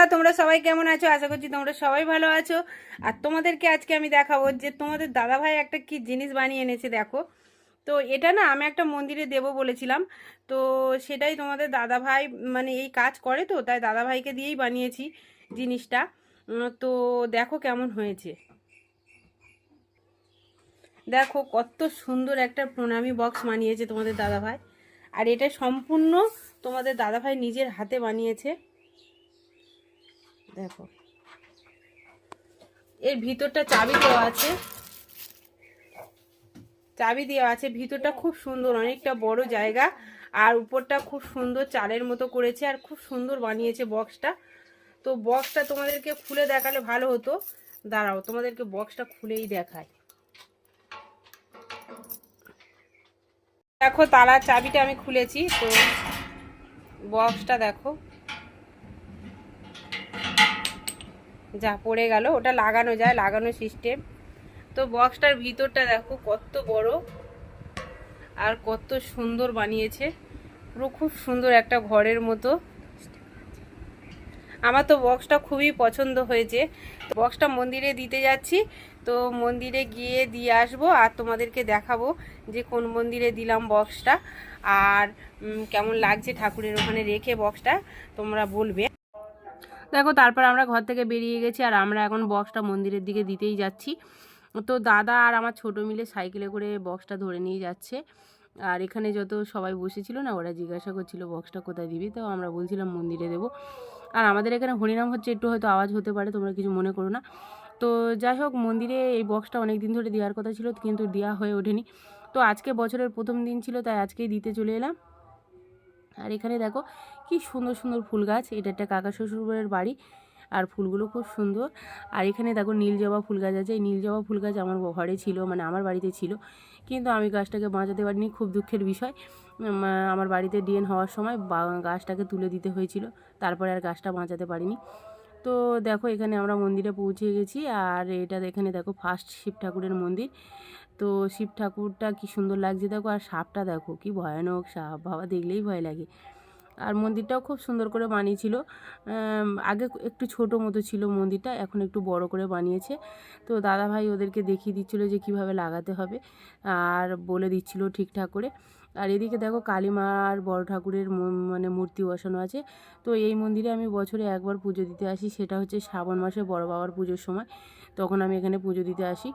বন্ধুরা, তোমরা সবাই কেমন আছো? আশা করছি তোমরা সবাই ভালো আছো। আর তোমাদেরকে আজকে আমি দেখাবো যে তোমাদের দাদাভাই একটা কি জিনিস বানিয়ে এনেছে, দেখো। তো এটা না আমি একটা মন্দিরে দেব বলেছিলাম। তো সেটাই তোমাদের দাদাভাই মানে এই কাজ করে তো, তাই দাদাভাইকে দিয়েই বানিয়েছি জিনিসটা। তো দেখো কেমন হয়েছে। দেখো কত সুন্দর একটা প্রণামী বক্স বানিয়েছে তোমাদের দাদাভাই। আর এটা সম্পূর্ণ তোমাদের দাদাভাই নিজের হাতে বানিয়েছে। দেখো। এর ভিতরটা চাবি দেওয়া আছে। চাবি দেওয়া আছে। ভিতরটা খুব সুন্দর, অনেকটা বড় জায়গা। আর উপরটা খুব সুন্দর চালের মতো করেছে আর খুব সুন্দর বানিয়েছে বক্সটা। তো বক্সটা তোমাদেরকে খুলে দেখালে ভালো হতো। দাঁড়াও, তোমাদেরকে বক্সটা খুলেই দেখায় দেখো, তালার চাবিটা আমি খুলেছি। তো বক্সটা দেখো। যা পড়ে গেল, ওটা লাগানো যায়, লাগানো সিস্টেম তো বক্সটার ভিতরটা দেখো, কত বড় আর কত সুন্দর বানিয়েছে। পুরো খুব সুন্দর একটা ঘরের মতো। আমার তো বক্সটা খুবই পছন্দ হয়েছে। বক্সটা মন্দিরে দিতে যাচ্ছি, তো মন্দিরে গিয়ে দিয়ে আসব আর তোমাদেরকে দেখাবো যে কোন মন্দিরে দিলাম বক্সটা আর কেমন লাগছে ঠাকুরের ওখানে রেখে বক্সটা তোমরা বলবে। দেখো, তারপর আমরা ঘর থেকে বেরিয়ে গেছি আর আমরা এখন বক্সটা মন্দিরের দিকে দিতেই যাচ্ছি। তো দাদা আর আমার ছোট মিলে সাইকেলে করে বক্সটা ধরে নিয়ে যাচ্ছে। আর এখানে যত সবাই বসেছিল না, ওরা জিজ্ঞাসা করছিল বক্সটা কোথায় দিবি? তো আমরা বলছিলাম, মন্দিরে দেবো। আর আমাদের এখানে হরিনাম হচ্ছে, একটু হয়তো আওয়াজ হতে পারে, তোমরা কিছু মনে করো না। তো যাই হোক, মন্দিরে এই বক্সটা অনেক দিন ধরে দেওয়ার কথা ছিল, কিন্তু দেওয়া হয়ে ওঠেনি। তো আজকে বছরের প্রথম দিন ছিল, তাই আজকেই দিতে চলে এলাম। আর এখানে দেখো কি সুন্দর সুন্দর ফুল গাছ। এটা একটা কাকা শ্বশুরবাড়ির বাড়ি আর ফুলগুলো খুব সুন্দর। আর এখানে দেখো নীল জবা ফুল গাছ আছে। এই নীল জবা ফুল গাছ আমার ঘরে ছিল মানে আমার বাড়িতে ছিল। কিন্তু আমি গাছটাকে বাঁচাতে পারিনি, খুব দুঃখের বিষয়। আমার বাড়িতে ডিএন হওয়ার সময় গাছটাকে তুলে দিতে হয়েছিল। তারপরে আর গাছটা বাঁচাতে পারিনি। তো দেখো এখানে আমরা মন্দিরে পৌঁছে গেছি। আর এটা এখানে দেখো ফার্স্ট শিব ঠাকুরের মন্দির। তো শিব ঠাকুরটা কি সুন্দর লাগছে দেখো, আর সাপটা দেখো কি ভয়ানক সাপ, বাবা দেখলেই ভয় লাগে। আর মন্দিরটাও খুব সুন্দর করে বানিয়েছিল। আগে একটু ছোট মতো ছিল মন্দিরটা, এখন একটু বড় করে বানিয়েছে। তো দাদা ভাই ওদেরকে দেখিয়ে দিচ্ছিল যে কীভাবে লাগাতে হবে। আর বলে দিচ্ছিল ঠিকঠাক করে। আর এদিকে দেখো কালী মা আর বড় ঠাকুরের মানে মূর্তি বসানো আছে। তো এই মন্দিরে আমি বছরে একবার পুজো দিতে আসি, সেটা হচ্ছে শ্রাবণ মাসে বড় বাবার পুজোর সময়। তখন আমি এখানে পুজো দিতে আসি।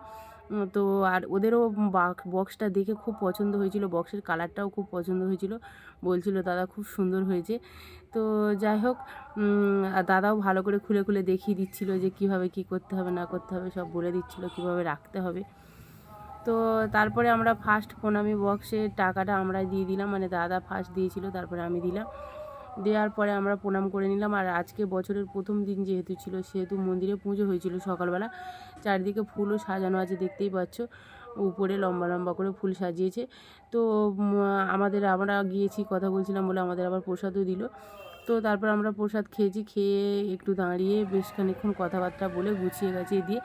তো আর ওদেরও বাক- বক্সটা দেখে খুব পছন্দ হয়েছিল, বক্সের কালারটাও খুব পছন্দ হয়েছিল। বলছিল, দাদা, খুব সুন্দর হয়েছে। তো যাই হোক দাদাও ভালো করে খুলে খুলে দেখিয়ে দিচ্ছিল যে কীভাবে কি করতে হবে, না করতে হবে, সব বলে দিচ্ছিল কীভাবে রাখতে হবে। তো তারপরে আমরা ফার্স্ট প্রণামী বক্সে টাকাটা আমরা দিয়ে দিলাম মানে দাদা ফার্স্ট দিয়েছিল, তারপরে আমি দিলাম। দেওয়ার পরে আমরা প্রণাম করে নিলাম, আর আজকে বছরের প্রথম দিন যেহেতু ছিল, সেহেতু মন্দিরে পুজো হয়েছিল সকালবেলা। চারিদিকে ফুলও সাজানো আছে, দেখতেই পাচ্ছ। উপরে লম্বা লম্বা করে ফুল সাজিয়েছে। তো আমাদের, আমরা গিয়েছি, কথা বলছিলাম বলে আমাদের আবার প্রসাদও দিল। তো তারপর আমরা প্রসাদ খেয়েছি, খেয়ে একটু দাঁড়িয়ে বেশ খানিক্ষণ কথাবার্তা বলে গুছিয়ে গাছিয়ে দিয়ে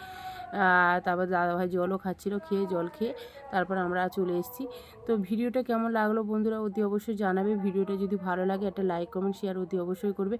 আর তারপর দাদাভাই জলও খাচ্ছিলো, খেয়ে জল খেয়ে তারপর আমরা চলে এসেছি। তো ভিডিওটা কেমন লাগল বন্ধুরা অতি অবশ্যই জানাবে। ভিডিওটা যদি ভালো লাগে একটা লাইক কমেন্ট শেয়ার অতি অবশ্যই করবে।